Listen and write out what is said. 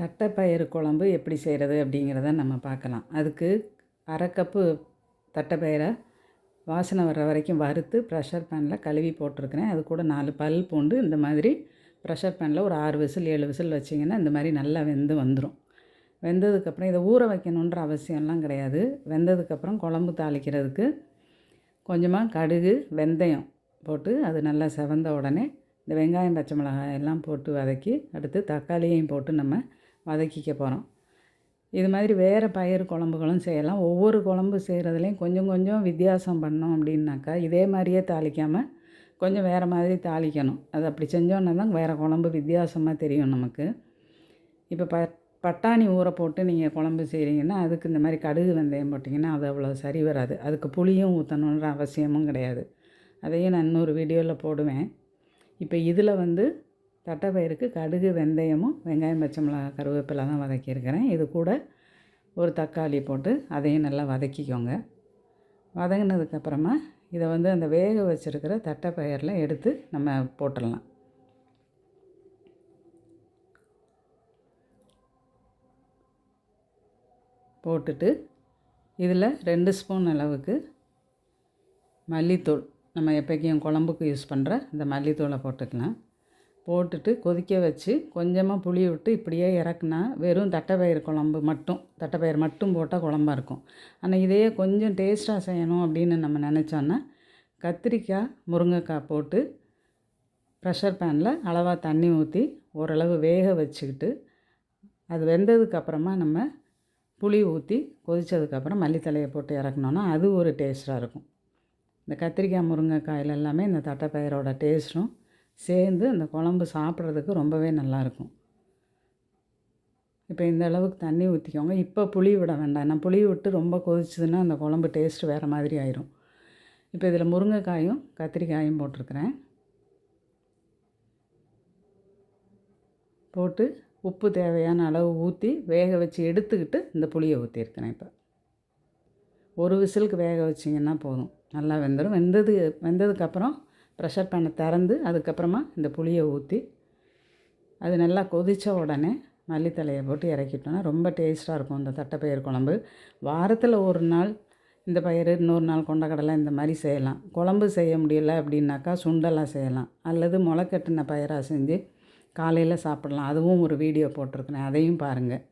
தட்டைப்பயிறு குழம்பு எப்படி செய்கிறது அப்படிங்கிறத நம்ம பார்க்கலாம். அதுக்கு அரை கப்பு தட்டைப்பயிரை வாசனை வர்ற வரைக்கும் வறுத்து ப்ரெஷர் பேனில் கழுவி போட்டிருக்கிறேன். அது கூட நாலு பல் பூண்டு இந்த மாதிரி ப்ரெஷர் பேனில் ஒரு ஆறு விசில் ஏழு விசில் வச்சிங்கன்னா இந்த மாதிரி நல்லா வெந்து வந்துடும் வெந்ததுக்கப்புறம் இதை ஊற வைக்கணுன்ற அவசியம்லாம் கிடையாது. வெந்ததுக்கப்புறம் குழம்பு தாளிக்கிறதுக்கு கொஞ்சமாக கடுகு வெந்தயம் போட்டு அது நல்லா செவந்த உடனே இந்த வெங்காயம் பச்சை மிளகாய் எல்லாம் போட்டு வதக்கி அடுத்து தக்காளியையும் போட்டு நம்ம வதக்கிக்க போகிறோம் இது மாதிரி வேறு பயிர் குழம்புகளும் செய்யலாம். ஒவ்வொரு குழம்பு செய்கிறதுலையும் கொஞ்சம் கொஞ்சம் வித்தியாசம் பண்ணோம் அப்படின்னாக்கா இதே மாதிரியே தாளிக்காமல் கொஞ்சம் வேறு மாதிரி தாளிக்கணும். அது அப்படி செஞ்சோன்னா தான் வேறு குழம்பு வித்தியாசமாக தெரியும் நமக்கு. இப்போ ப பட்டாணி ஊற போட்டு நீங்கள் குழம்பு செய்கிறீங்கன்னா அதுக்கு இந்த மாதிரி கடுகு வெந்தயம் போட்டிங்கன்னா அது அவ்வளோ சரி வராது. அதுக்கு புளியும் ஊற்றணுன்ற அவசியமும் கிடையாது. அதையும் நான் இன்னொரு வீடியோவில் போடுவேன். இப்போ இதில் வந்து தட்டைப்பயிருக்கு கடுகு வெந்தயமும் வெங்காயம் பச்சை மிளகாய் கருவேப்பிலை தான் வதக்கியிருக்கிறேன். இது கூட ஒரு தக்காளி போட்டு அதையும் நல்லா வதக்கிக்கோங்க. வதங்கினதுக்கப்புறமா இதை வந்து அந்த வேக வச்சுருக்கிற தட்டைப்பயிரில் எடுத்து நம்ம போட்டுடலாம். போட்டுட்டு இதில் ரெண்டு ஸ்பூன் அளவுக்கு மல்லித்தூள் நம்ம எப்போக்கும் குழம்புக்கு யூஸ் பண்ணுற இந்த மல்லித்தூளை போட்டுக்கலாம். போட்டுட்டு கொதிக்க வச்சு கொஞ்சமாக புளி விட்டு இப்படியே இறக்குனா வெறும் தட்டைப்பயிறு குழம்பு மட்டும் தட்டைப்பயிறு மட்டும் போட்டால் குழம்பா இருக்கும். ஆனால் இதையே கொஞ்சம் டேஸ்ட்டாக செய்யணும் அப்படின்னு நம்ம நினச்சோன்னா கத்திரிக்காய் முருங்கைக்காய் போட்டு ப்ரெஷர் பேனில் அளவாக தண்ணி ஊற்றி ஓரளவு வேக வச்சுக்கிட்டு அது வெந்ததுக்கப்புறமா நம்ம புளி ஊற்றி கொதித்ததுக்கப்புறம் மல்லித்தலையை போட்டு இறக்குனோன்னா அது ஒரு டேஸ்ட்டாக இருக்கும். இந்த கத்திரிக்காய் முருங்கைக்காயில் எல்லாமே இந்த தட்டைப்பயிரோட டேஸ்ட்டும் சேர்ந்து அந்த குழம்பு சாப்பிட்றதுக்கு ரொம்பவே நல்லாயிருக்கும். இப்போ இந்த அளவுக்கு தண்ணி ஊற்றிக்கோங்க இப்போ புளி விட வேண்டாம். நான் புளி விட்டு ரொம்ப கொதிச்சதுன்னா அந்த குழம்பு டேஸ்ட் வேறு மாதிரி ஆயிரும். இப்போ இதில் முருங்கைக்காயும் கத்திரிக்காயும் போட்டிருக்கிறேன். போட்டு உப்பு தேவையான அளவு ஊற்றி வேக வச்சு எடுத்துக்கிட்டு இந்த புளியை ஊற்றிருக்கிறேன் இப்போ. ஒரு விசிலுக்கு வேக வச்சிங்கன்னா போதும். நல்லா வெந்துடும் வெந்தது வெந்ததுக்கப்புறம் ப்ரெஷர் பேனை திறந்து அதுக்கப்புறமா இந்த புளியை ஊற்றி அது நல்லா கொதித்த உடனே மல்லித்தலையை போட்டு இறக்கிட்டோன்னா ரொம்ப டேஸ்ட்டாக இருக்கும் இந்த தட்டைப்பயிறு குழம்பு. வாரத்தில் ஒரு நாள் இந்த பயிறு இன்னொரு நாள் கொண்டக்கடலை இந்த மாதிரி செய்யலாம். குழம்பு செய்ய முடியல அப்படின்னாக்கா சுண்டலாக செய்யலாம். அல்லது முளைக்கட்டின பயிராக செஞ்சு காலையில் சாப்பிட்லாம். அதுவும் ஒரு வீடியோ போட்டிருக்கிறேன். அதையும் பாருங்கள்